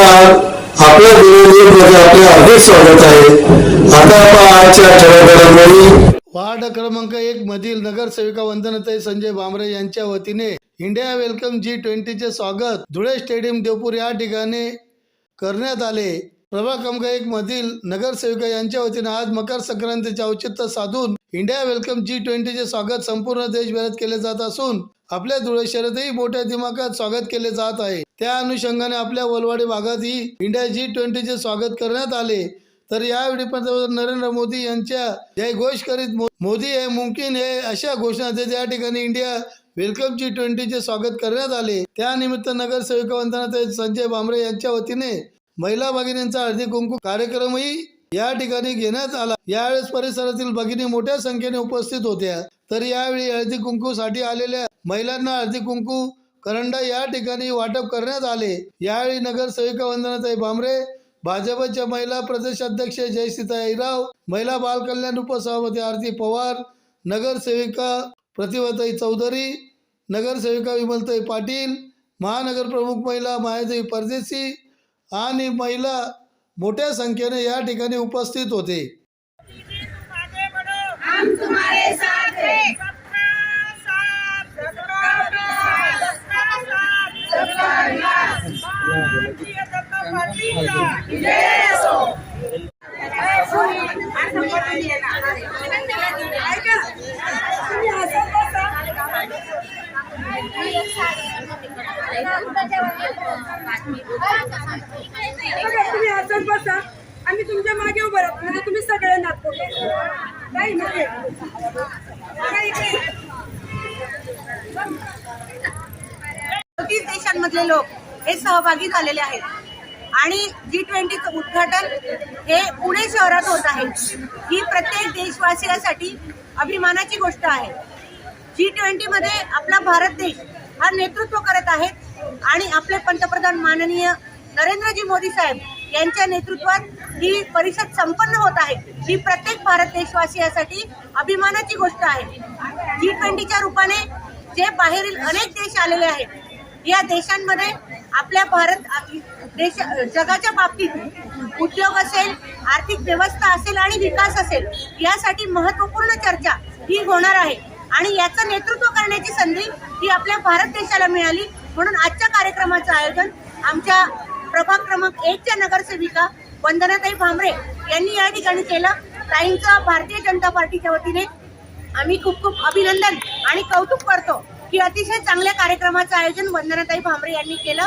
नमस्कार आपल्या मध्ये म्हणजे आपले अधिक स्वागत आहे. आता आजच्या ठळक वार्ड क्रमांक एक मधील नगरसेविका वंदनताई संजय भामरे यांच्या वतीने इंडिया वेलकम जी ट्वेंटीचे स्वागत धुळे स्टेडियम देवपूर या ठिकाणी करण्यात आले. प्रभाग क्रमांक एक मधील नगरसेविका यांच्या वतीने आज मकर संक्रांतीचे औचित्य साधून इंडिया वेलकम जी ट्वेंटीचे स्वागत संपूर्ण देशभरात केले जात असून आपल्या धुळे शहरातही मोठ्या दिमागात स्वागत केले जात आहे. त्या अनुषंगाने आपल्या वलवाडी भागातही इंडिया जी ट्वेंटीचे स्वागत करण्यात आले. तर यावेळी पंतप्रधान नरेंद्र मोदी यांच्या जय घोष करीत मोदी हे मुमकिन हे अशा घोषणा देत या ठिकाणी इंडिया वेलकम जी ट्वेंटीचे स्वागत करण्यात आले. त्यानिमित्त नगरसेविका वंदनाताई संजय भांबरे यांच्या वतीने महिला भगिनींचा हळदी कुंकू कार्यक्रमही या ठिकाणी घेण्यात आला. यावेळेस परिसरातील भगिनी मोठ्या संख्येने उपस्थित होत्या. तर यावेळी हळदी कुंकू साठी आलेल्या महिलांना हळदी कुंकू करंडा या ठिकाणी वाटप करण्यात आले. यावेळी नगरसेविका वंदनाताई भामरे भाजपच्या महिला प्रदेशाध्यक्ष अध्यक्ष राव महिला बाल कल्याण उपसभापती आरती पवार नगरसेविका प्रतिभाताई चौधरी नगरसेविका विमलताई पाटील महानगर प्रमुख महिला मायादेवी परदेशी आणि महिला मोठ्या संख्येने या ठिकाणी उपस्थित होते. आगे तुम्ही हसत बसा. आम्ही तुमच्या मागे उभं राहतो. म्हणजे तुम्ही सगळ्यांना नाही. मागे चौतीस देशांमधले लोक हे सहभागी झालेले आहेत. आणि जी ट्वेंटीचं उद्घाटन हे पुणे शहरात होत आहे. ही प्रत्येक देशवासियासाठी अभिमानाची गोष्ट आहे. जी ट्वेंटीमध्ये आपला भारत देश हा नेतृत्व करत आहे आणि आपले पंतप्रधान माननीय नरेंद्रजी मोदी साहेब यांच्या नेतृत्वात ही परिषद संपन्न होत आहे. ही प्रत्येक भारत देशवासियासाठी अभिमानाची गोष्ट आहे. जी ट्वेंटीच्या रूपाने जे बाहेरील अनेक देश आलेले आहेत या देशांमध्ये आपल्या भारत देश जगाच्या बाबतीत उद्योग असेल आर्थिक व्यवस्था असेल आणि विकास असेल यासाठी महत्त्वपूर्ण चर्चा ही होणार आहे. आणि याचं नेतृत्व करण्याची संधी ही आपल्या भारत देशाला मिळाली. म्हणून आजच्या कार्यक्रमाचं आयोजन आमच्या प्रभाग क्रमांक एकच्या नगरसेविका वंदनाताई भांबरे यांनी या ठिकाणी केलं. ताईंचं भारतीय जनता पार्टीच्या वतीने आम्ही खूप खूप अभिनंदन आणि कौतुक करतो की अतिशय चांगल्या कार्यक्रमाचं आयोजन वंदनाताई भांबरे यांनी केलं.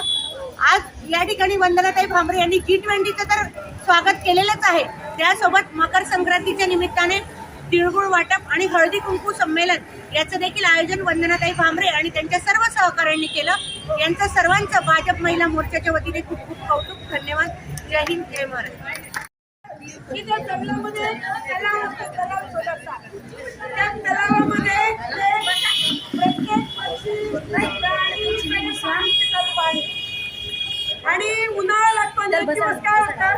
आज या ठिकाणी वंदनाताई भांबरे यांनी जी ट्वेंटीचं तर स्वागत केलेलंच आहे. त्यासोबत मकर संक्रांतीच्या निमित्ताने तिळगुळ वाटप आणि हळदी कुंकू संमेलन याचं देखील आयोजन वंदनाताई भांबरे आणि त्यांच्या सर्व सहकाऱ्यांनी केलं. यांचं सर्वांचं भाजप महिला मोर्चाच्या वतीने खूप खूप कौतुक. धन्यवाद. जय हिंद जय महाराष्ट्र की त्या जंगलामध्ये तलाव असतो, तलाव छोटासा. त्या तलावामध्ये प्रत्येक पक्षी, प्राणी, प्राणी पितात पाणी. आणि उन्हाळा लागतो दिवस काय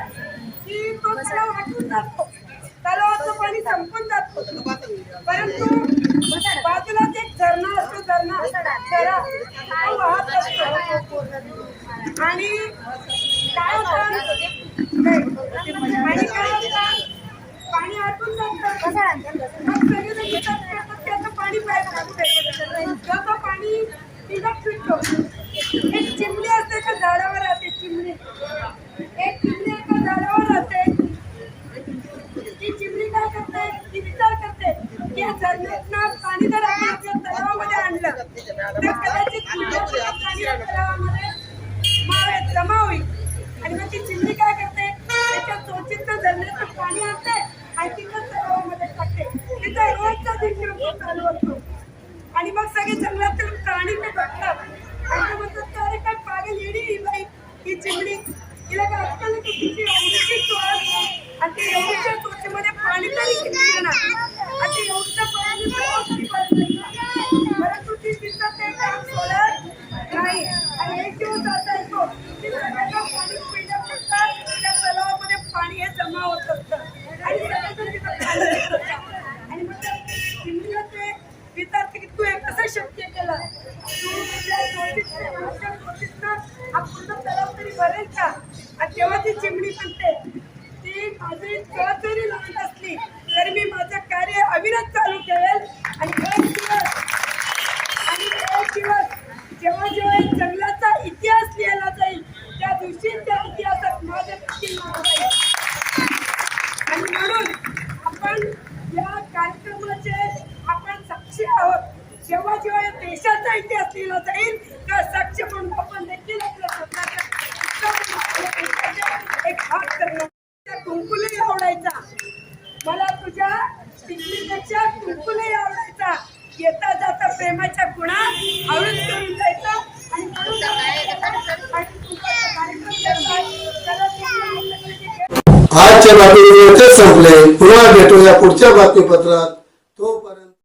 की तो तलाव आटून जातो. तलावाचं पाणी संपून जातो परंतु बाजूलाच एक झरणा असतो झरणा झरा वाहत असतो. आणि काय होतं आणि काय होतं पाणी आटून जातं मग सगळेजण विचार करतात की आता पाणी प्यायचं लागतंय. जसं पाणी पिण्यात सुटतो एक चिमणी असते का झाडावर राहते चिमणी एक चिमणी एका झाडावर राहते ती चिमणी काय करते ती विचार करते की या झरण्यातनं पाणी जर आपण आपल्या तलावामध्ये आणलं तर कदाचित चिमणीचं जमा होईल आणि मग ती चिमणी काय करते त्याच्या चोचीचं झरण्याचं पाणी आणते आणि तिथं तलावामध्ये टाकते तिचा रोजचा दिवस चालू असतो आणि मग सगळे जंगलातील प्राणी ते बघतात. आणि ते म्हणतात अरे काय पागल येडी ही बाई. ही चिमणी तिला काय अक्कल नाही की तिची मिळेल आणि एक दिवस. आणि एक दिवस जेव्हा जेव्हा एक जंगलाचा इतिहास लिहिला जाईल त्या दिवशी त्या इतिहासात माझे नक्की आणि म्हणून आपण या कार्यक्रमाचे आपण साक्षी आहोत. जेव्हा जेव्हा या देशाचा इतिहास लिहिला जाईल त्या साक्षी म्हणून आपण देखील आपल्या स्वतःच्या एक भाग करणार कुंकुली आवडायचा मला तुझ्या टिकलीपेक्षा कुंकुलही आवडायचा. येता जाता प्रेमाच्या गुणा हळूच करून जायचा. आणि आजच्या बातमीपत्र संपले. पुन्हा भेटूया पुढच्या बातमीपत्रात.